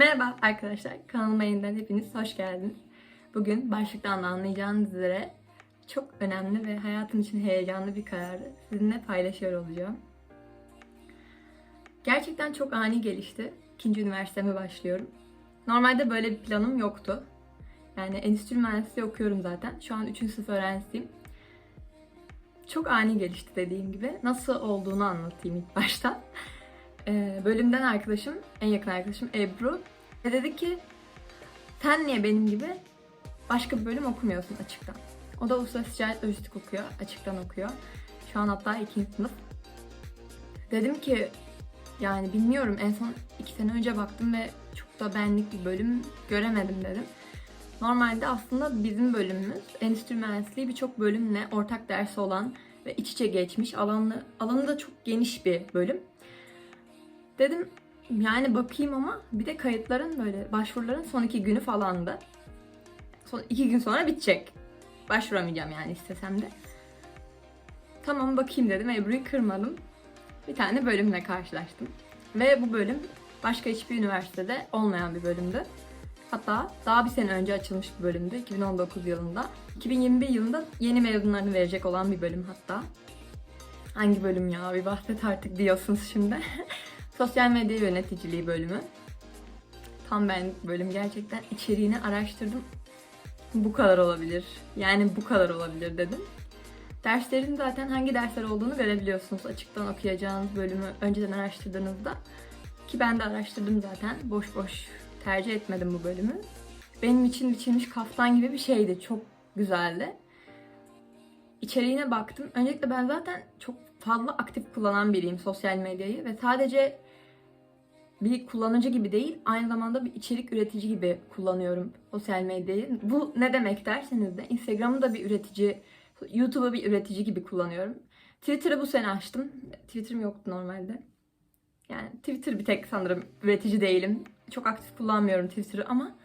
Merhaba arkadaşlar, kanalıma yeniden hepiniz hoş geldiniz. Bugün başlıktan da anlayacağınız üzere çok önemli ve hayatım için heyecanlı bir kararı sizinle paylaşıyor olacağım. Gerçekten çok ani gelişti. İkinci üniversiteme başlıyorum. Normalde böyle bir planım yoktu. Yani endüstri mühendisliği okuyorum zaten. Şu an 3. sınıf öğrencisiyim. Çok ani gelişti dediğim gibi. Nasıl olduğunu anlatayım ilk başta. Ee, bölümden arkadaşım, en yakın arkadaşım Ebru. Ve dedi ki sen niye benim gibi başka bir bölüm okumuyorsun açıktan. O da uluslararası ticaret lojistik okuyor, açıktan okuyor. Şu an hatta ikinci sınıf. Dedim ki yani bilmiyorum en son iki sene önce baktım ve çok da benlik bir bölüm göremedim dedim. Normalde aslında bizim bölümümüz endüstri mühendisliği birçok bölümle ortak dersi olan ve iç içe geçmiş alanı, alanı da çok geniş bir bölüm. Dedim yani bakayım ama bir de kayıtların böyle başvuruların son iki günü falandı. Son iki gün sonra bitecek. Başvuramayacağım yani istesem de. Tamam bakayım dedim. Ebru'yu kırmadım. Bir tane bölümle karşılaştım. Ve bu bölüm başka hiçbir üniversitede olmayan bir bölümdü. Hatta daha bir sene önce açılmış bir bölümdü 2019 yılında. 2021 yılında yeni mezunlarını verecek olan bir bölüm hatta. Hangi bölüm ya bir bahset artık diyorsunuz şimdi. Sosyal medya yöneticiliği bölümü. Tam ben bölüm gerçekten içeriğini araştırdım. Bu kadar olabilir. Yani bu kadar olabilir dedim. Derslerin zaten hangi dersler olduğunu görebiliyorsunuz açıktan okuyacağınız bölümü önceden araştırdığınızda. Ki ben de araştırdım zaten. Boş boş tercih etmedim bu bölümü. Benim için biçilmiş kaftan gibi bir şeydi. Çok güzeldi. İçeriğine baktım. Öncelikle ben zaten çok fazla aktif kullanan biriyim sosyal medyayı ve sadece bir kullanıcı gibi değil, aynı zamanda bir içerik üretici gibi kullanıyorum sosyal medyayı. Bu ne demek derseniz de Instagram'ı da bir üretici, YouTube'u bir üretici gibi kullanıyorum. Twitter'ı bu sene açtım. Twitter'ım yoktu normalde. Yani Twitter bir tek sanırım üretici değilim. Çok aktif kullanmıyorum Twitter'ı ama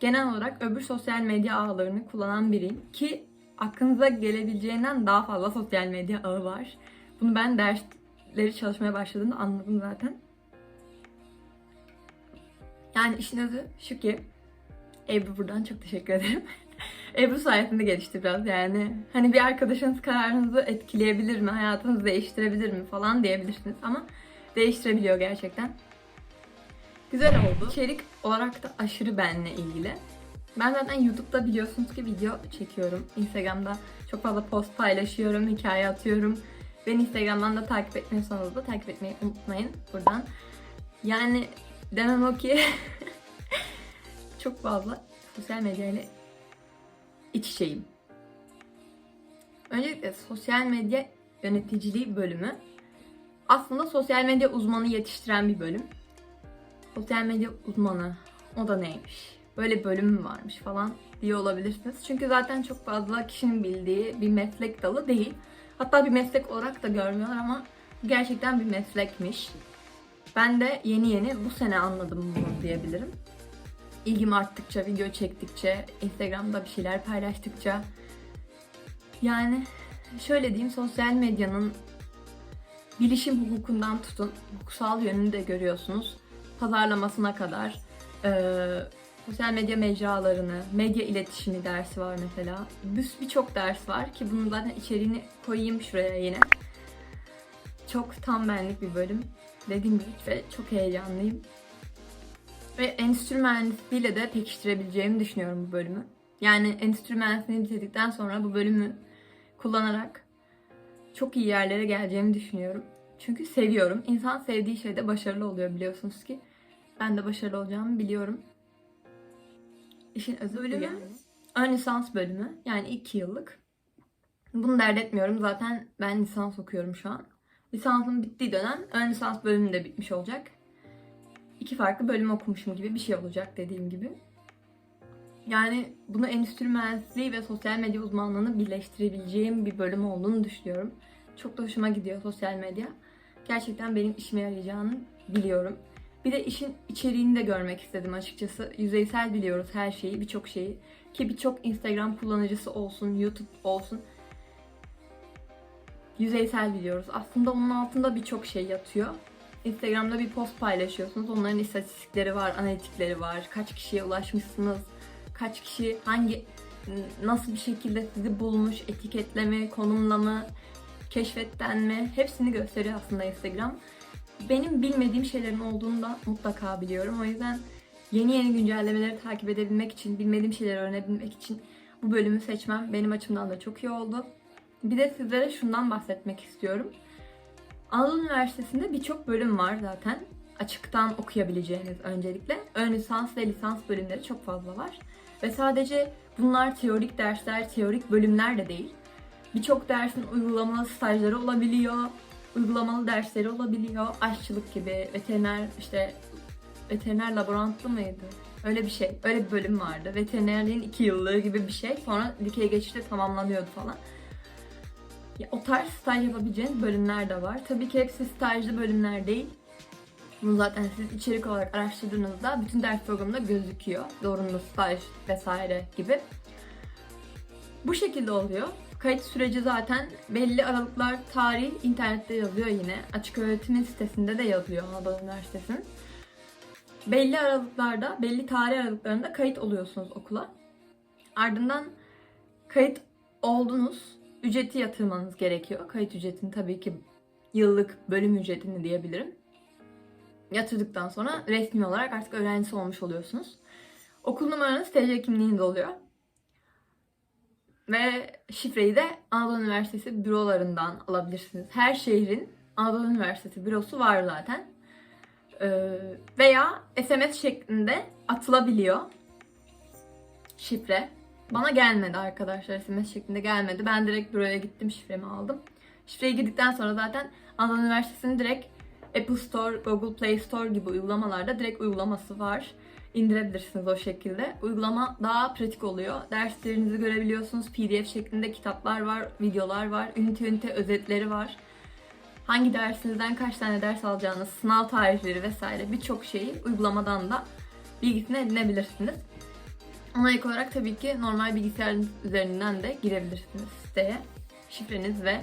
genel olarak öbür sosyal medya ağlarını kullanan biriyim. Ki aklınıza gelebileceğinden daha fazla sosyal medya ağı var. Bunu ben dersleri çalışmaya başladığımda anladım zaten. Yani işin özü şu ki Ebru buradan çok teşekkür ederim. Ebru sayesinde gelişti biraz yani. Hani bir arkadaşınız kararınızı etkileyebilir mi, hayatınızı değiştirebilir mi falan diyebilirsiniz ama değiştirebiliyor gerçekten. Güzel oldu. İçerik olarak da aşırı benle ilgili. Ben zaten YouTube'da biliyorsunuz ki video çekiyorum. Instagram'da çok fazla post paylaşıyorum, hikaye atıyorum. Beni Instagram'dan da takip etmiyorsanız da takip etmeyi unutmayın buradan. Yani demem o ki çok fazla sosyal medya ile iç içeyim. Öncelikle sosyal medya yöneticiliği bölümü aslında sosyal medya uzmanı yetiştiren bir bölüm. Sosyal medya uzmanı o da neymiş? Böyle bölüm mü varmış falan diye olabilirsiniz. Çünkü zaten çok fazla kişinin bildiği bir meslek dalı değil. Hatta bir meslek olarak da görmüyorlar ama gerçekten bir meslekmiş. Ben de yeni yeni bu sene anladım bunu diyebilirim. İlgim arttıkça, video çektikçe, Instagram'da bir şeyler paylaştıkça yani şöyle diyeyim sosyal medyanın bilişim hukukundan tutun, hukuksal yönünü de görüyorsunuz. Pazarlamasına kadar, ee, sosyal medya mecralarını, medya iletişimi dersi var mesela. Bir- Birçok ders var ki bunun zaten içeriğini koyayım şuraya yine. Çok tam benlik bir bölüm. Dediğim gibi çok heyecanlıyım. Ve endüstri mühendisliğiyle de pekiştirebileceğimi düşünüyorum bu bölümü. Yani endüstri mühendisliğini bitirdikten sonra bu bölümü kullanarak çok iyi yerlere geleceğimi düşünüyorum. Çünkü seviyorum. İnsan sevdiği şeyde başarılı oluyor biliyorsunuz ki. Ben de başarılı olacağımı biliyorum. İşin özü bölümü ön lisans bölümü. Yani iki yıllık. Bunu dert etmiyorum. Zaten ben lisans okuyorum şu an. Lisansım bittiği dönem ön lisans bölümü de bitmiş olacak. İki farklı bölüm okumuşum gibi bir şey olacak dediğim gibi. Yani bunu endüstri mühendisliği ve sosyal medya uzmanlığını birleştirebileceğim bir bölüm olduğunu düşünüyorum. Çok da hoşuma gidiyor sosyal medya. Gerçekten benim işime yarayacağını biliyorum. Bir de işin içeriğini de görmek istedim açıkçası. Yüzeysel biliyoruz her şeyi, birçok şeyi. Ki birçok Instagram kullanıcısı olsun, YouTube olsun. Yüzeysel biliyoruz. Aslında onun altında birçok şey yatıyor. Instagram'da bir post paylaşıyorsunuz. Onların istatistikleri var, analitikleri var. Kaç kişiye ulaşmışsınız, kaç kişi hangi nasıl bir şekilde sizi bulmuş, etiketleme, konumlama, keşfetten mi hepsini gösteriyor aslında Instagram. Benim bilmediğim şeylerin olduğunu da mutlaka biliyorum. O yüzden yeni yeni güncellemeleri takip edebilmek için, bilmediğim şeyleri öğrenebilmek için bu bölümü seçmem benim açımdan da çok iyi oldu. Bir de sizlere şundan bahsetmek istiyorum. Anadolu Üniversitesi'nde birçok bölüm var zaten. Açıktan okuyabileceğiniz öncelikle. Ön lisans ve lisans bölümleri çok fazla var. Ve sadece bunlar teorik dersler, teorik bölümler de değil. Birçok dersin uygulamalı stajları olabiliyor. Uygulamalı dersleri olabiliyor. Aşçılık gibi, veteriner işte veteriner laborantlı mıydı? Öyle bir şey. Öyle bir bölüm vardı. Veterinerliğin iki yıllığı gibi bir şey. Sonra dikey geçişte tamamlanıyordu falan. Ya, o tarz staj yapabileceğiniz bölümler de var. Tabii ki hepsi stajlı bölümler değil. Bunu zaten siz içerik olarak araştırdığınızda bütün ders programında gözüküyor. Zorunlu staj vesaire gibi. Bu şekilde oluyor. Kayıt süreci zaten belli aralıklar tarih internette yazıyor yine. Açık öğretimin sitesinde de yazıyor Anadolu Üniversitesi'nin. Belli aralıklarda, belli tarih aralıklarında kayıt oluyorsunuz okula. Ardından kayıt oldunuz, ücreti yatırmanız gerekiyor. Kayıt ücretini tabii ki yıllık bölüm ücretini diyebilirim. Yatırdıktan sonra resmi olarak artık öğrencisi olmuş oluyorsunuz. Okul numaranız TC kimliğinde oluyor. Ve şifreyi de Anadolu Üniversitesi bürolarından alabilirsiniz. Her şehrin Anadolu Üniversitesi bürosu var zaten. Ee, veya SMS şeklinde atılabiliyor şifre. Bana gelmedi arkadaşlar SMS şeklinde gelmedi. Ben direkt büroya gittim şifremi aldım. Şifreyi girdikten sonra zaten Anadolu Üniversitesi'nin direkt Apple Store, Google Play Store gibi uygulamalarda direkt uygulaması var. İndirebilirsiniz o şekilde. Uygulama daha pratik oluyor. Derslerinizi görebiliyorsunuz. PDF şeklinde kitaplar var, videolar var, ünite ünite özetleri var. Hangi dersinizden kaç tane ders alacağınız, sınav tarihleri vesaire birçok şeyi uygulamadan da bilgisini edinebilirsiniz. Ona ek olarak tabii ki normal bilgisayarınız üzerinden de girebilirsiniz siteye. Şifreniz ve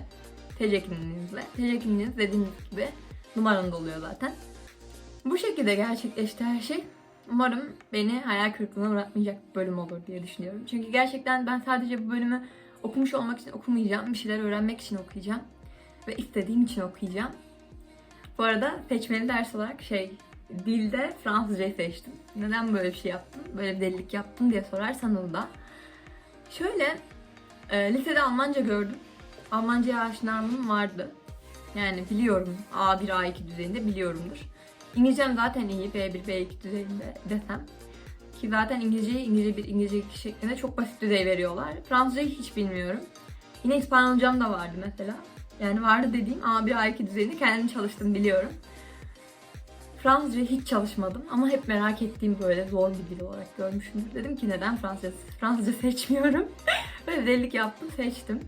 TC kimliğinizle. TC kimliğiniz dediğimiz gibi numaranız oluyor zaten. Bu şekilde gerçekleşti her şey. Umarım beni hayal kırıklığına bırakmayacak bir bölüm olur diye düşünüyorum. Çünkü gerçekten ben sadece bu bölümü okumuş olmak için okumayacağım. Bir şeyler öğrenmek için okuyacağım. Ve istediğim için okuyacağım. Bu arada seçmeli ders olarak şey dilde Fransızcayı seçtim. Neden böyle bir şey yaptım? Böyle bir delilik yaptım diye sorarsanız da. Şöyle e, lisede Almanca gördüm. Almanca'ya aşinalığım vardı. Yani biliyorum A1, A2 düzeyinde biliyorumdur. İngilizcem zaten iyi B1, B2 düzeyinde desem. Ki zaten İngilizceyi İngilizce 1, İngilizce 2 şeklinde çok basit düzey veriyorlar. Fransızcayı hiç bilmiyorum. Yine İspanyolcam da vardı mesela. Yani vardı dediğim A1, A2 düzeyinde kendim çalıştım biliyorum. Fransızca hiç çalışmadım ama hep merak ettiğim böyle zor bir dil olarak görmüşümdür. Dedim ki neden Fransızca, Fransızca seçmiyorum. böyle delilik yaptım, seçtim.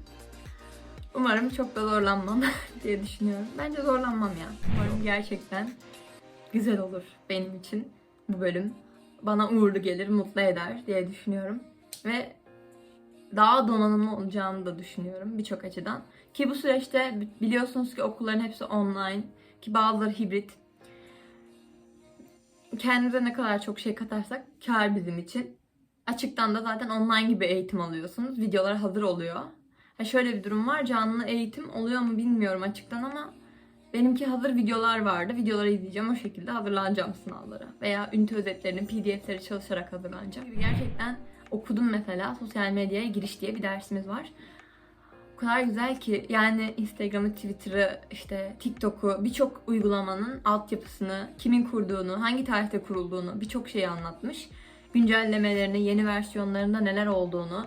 Umarım çok da zorlanmam diye düşünüyorum. Bence zorlanmam ya. Umarım gerçekten güzel olur benim için bu bölüm. Bana uğurlu gelir, mutlu eder diye düşünüyorum. Ve daha donanımlı olacağını da düşünüyorum birçok açıdan. Ki bu süreçte biliyorsunuz ki okulların hepsi online ki bazıları hibrit. Kendimize ne kadar çok şey katarsak kar bizim için. Açıktan da zaten online gibi eğitim alıyorsunuz. Videolar hazır oluyor. Ha şöyle bir durum var. Canlı eğitim oluyor mu bilmiyorum açıktan ama benimki hazır videolar vardı. Videoları izleyeceğim o şekilde hazırlanacağım sınavlara. Veya ünite özetlerinin PDF'leri çalışarak hazırlanacağım. Gerçekten okudum mesela sosyal medyaya giriş diye bir dersimiz var. Kadar güzel ki yani Instagram'ı, Twitter'ı, işte TikTok'u birçok uygulamanın altyapısını, kimin kurduğunu, hangi tarihte kurulduğunu birçok şeyi anlatmış. Güncellemelerini, yeni versiyonlarında neler olduğunu.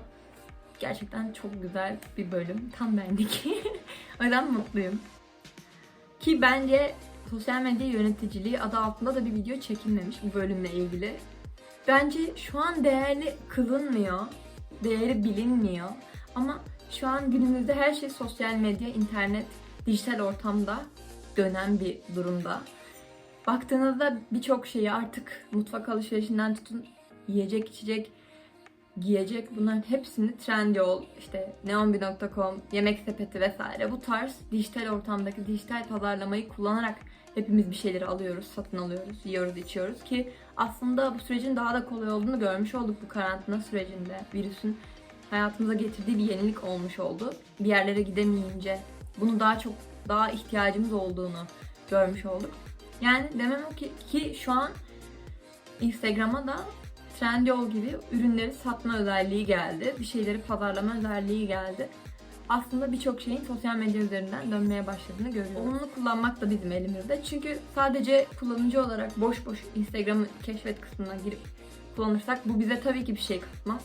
Gerçekten çok güzel bir bölüm. Tam bendik. o yüzden mutluyum. Ki bence sosyal medya yöneticiliği adı altında da bir video çekilmemiş bu bölümle ilgili. Bence şu an değerli kılınmıyor. Değeri bilinmiyor. Ama şu an günümüzde her şey sosyal medya, internet, dijital ortamda dönen bir durumda. Baktığınızda birçok şeyi artık mutfak alışverişinden tutun yiyecek, içecek, giyecek bunların hepsini Trendyol, işte neonbi.com, yemek sepeti vesaire bu tarz dijital ortamdaki dijital pazarlamayı kullanarak Hepimiz bir şeyleri alıyoruz, satın alıyoruz, yiyoruz, içiyoruz ki aslında bu sürecin daha da kolay olduğunu görmüş olduk bu karantina sürecinde. Virüsün hayatımıza getirdiği bir yenilik olmuş oldu. Bir yerlere gidemeyince bunu daha çok daha ihtiyacımız olduğunu görmüş olduk. Yani demem o ki, ki şu an Instagram'a da Trendyol gibi ürünleri satma özelliği geldi. Bir şeyleri pazarlama özelliği geldi. Aslında birçok şeyin sosyal medya üzerinden dönmeye başladığını görüyoruz. Onu kullanmak da bizim elimizde. Çünkü sadece kullanıcı olarak boş boş Instagram'ı keşfet kısmına girip kullanırsak bu bize tabii ki bir şey katmaz.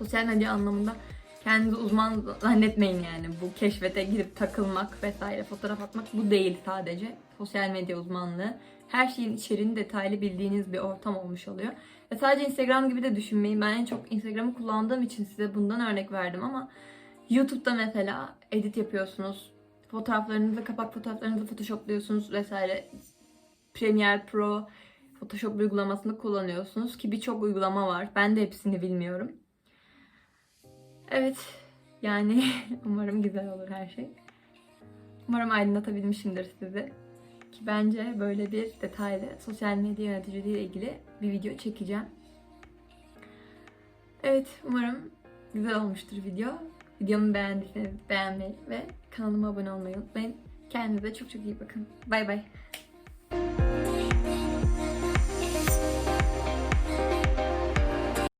Sosyal medya anlamında kendinizi uzman zannetmeyin yani. Bu keşfete girip takılmak vesaire fotoğraf atmak bu değil sadece. Sosyal medya uzmanlığı. Her şeyin içeriğini detaylı bildiğiniz bir ortam olmuş oluyor. Ve sadece Instagram gibi de düşünmeyin. Ben en çok Instagram'ı kullandığım için size bundan örnek verdim ama YouTube'da mesela edit yapıyorsunuz. Fotoğraflarınızı, kapak fotoğraflarınızı photoshopluyorsunuz vesaire. Premiere Pro, Photoshop uygulamasını kullanıyorsunuz ki birçok uygulama var. Ben de hepsini bilmiyorum. Evet, yani umarım güzel olur her şey. Umarım aydınlatabilmişimdir sizi. Ki bence böyle bir detaylı sosyal medya yöneticiliği ile ilgili bir video çekeceğim. Evet, umarım güzel olmuştur video. Videomu beğendiyseniz beğenmeyi ve kanalıma abone olmayı unutmayın. Kendinize çok çok iyi bakın. Bay bay.